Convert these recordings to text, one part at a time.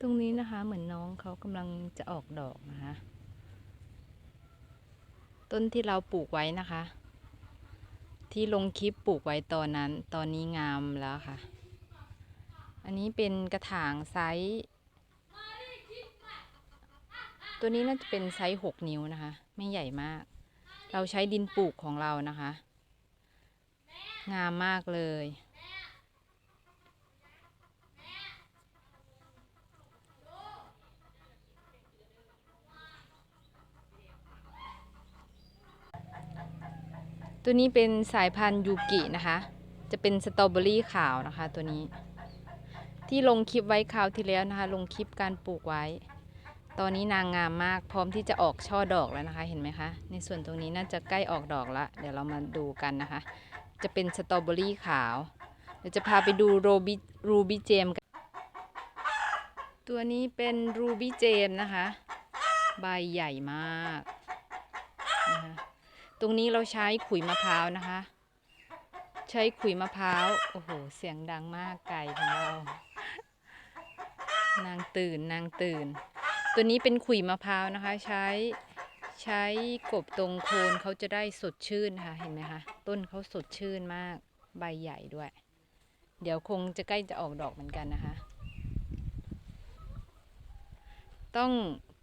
ตรงนี้นะคะเหมือนน้องเขากำลังจะออกดอกนะคะ ต้นที่เราปลูกไว้นะคะ ที่ลงคลิปปลูกไว้ตอนนั้น ตอนนี้งามแล้วค่ะ อันนี้เป็นกระถางไซส์ตัวนี้น่าจะเป็นไซส์หกนิ้วนะคะ ไม่ใหญ่มาก เราใช้ดินปลูกของเรานะคะ งามมากเลย ตัวนี้เป็นสายพันธุ์ยูกินะคะ จะเป็นสตรอเบอรี่ขาวนะคะตัวนี้ ที่ลงคลิปไว้คราวที่แล้วนะคะ ลงคลิปการปลูกไว้ ตอนนี้นางงามมากพร้อมที่จะออกช่อดอกแล้วนะคะ เห็นไหมคะ ในส่วนตรงนี้น่าจะใกล้ออกดอกล้วเดี๋ยวเรามาดูกันนะคะ จะเป็นสตรอเบอรี่ขาวเดี๋ยวจะพาไปดูโรบิรูบิเจมกันตัวนี้เป็นรูบิเจมนะคะ ใบใหญ่มากนะคะ รงนี้เราใช้ขุยมะพร้าวนะคะ ใช้ขุยมะพร้าว โอ้โห เสียงดังมากไก่ของเรา นางตื่นนางตื่น ตัวนี้เป็นขุยมะพร้าวนะคะ ใช้ใช้กบตรงโคนเขาจะได้สดชื่นค่ะ เห็นไหมคะ ต้นเขาสดชื่นมาก ใบใหญ่ด้วย เดี๋ยวคงจะใกล้จะออกดอกเหมือนกันนะคะ ต้อง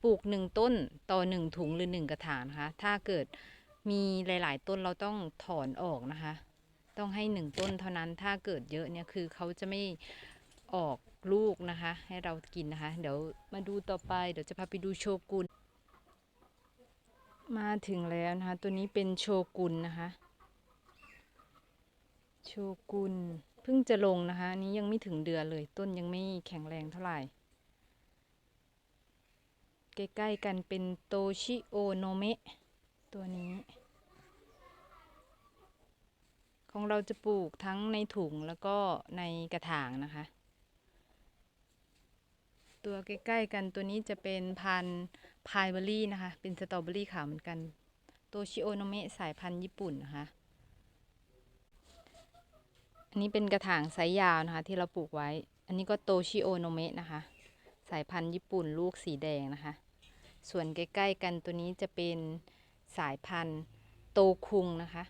ปลูกหนึ่งต้นต่อหนึ่งถุงหรือหนึ่งกระถางนะคะ ถ้าเกิด มีหลาย ๆ ต้นเราต้องถอนออกนะคะ ต้องให้หนึ่งต้นเท่านั้นถ้าเกิดเยอะเนี่ยคือเขาจะไม่ออกลูกนะคะ ให้เรากินนะคะ เดี๋ยวมาดูต่อไปเดี๋ยวจะพาไปดูโชกุนมาถึงแล้วนะคะ ตัวนี้เป็นโชกุนนะคะ โชกุนเพิ่งจะลงนะคะ นี้ยังไม่ถึงเดือนเลย ต้นยังไม่แข็งแรงเท่าไหร่ ใกล้ ๆ กันเป็นโตชิโอโนเมะตัวนี้ ของเราจะปลูกทั้งในถุงแล้วก็ในกระถางนะคะ ตัวใกล้ๆกันตัวนี้จะเป็นพันธุ์พายเบอรี่นะคะ เป็นสตรอเบอรี่ขาวเหมือนกันโตชิโอโนเมะสายพันธุ์ญี่ปุ่นนะคะ อันนี้เป็นกระถางไซส์ยาวนะคะที่เราปลูกไว้ อันนี้ก็โตชิโอโนเมะนะคะ สายพันธุ์ญี่ปุ่นลูกสีแดงนะคะ ส่วนใกล้ๆกันตัวนี้จะเป็นสายพันธุ์โตคุงนะคะ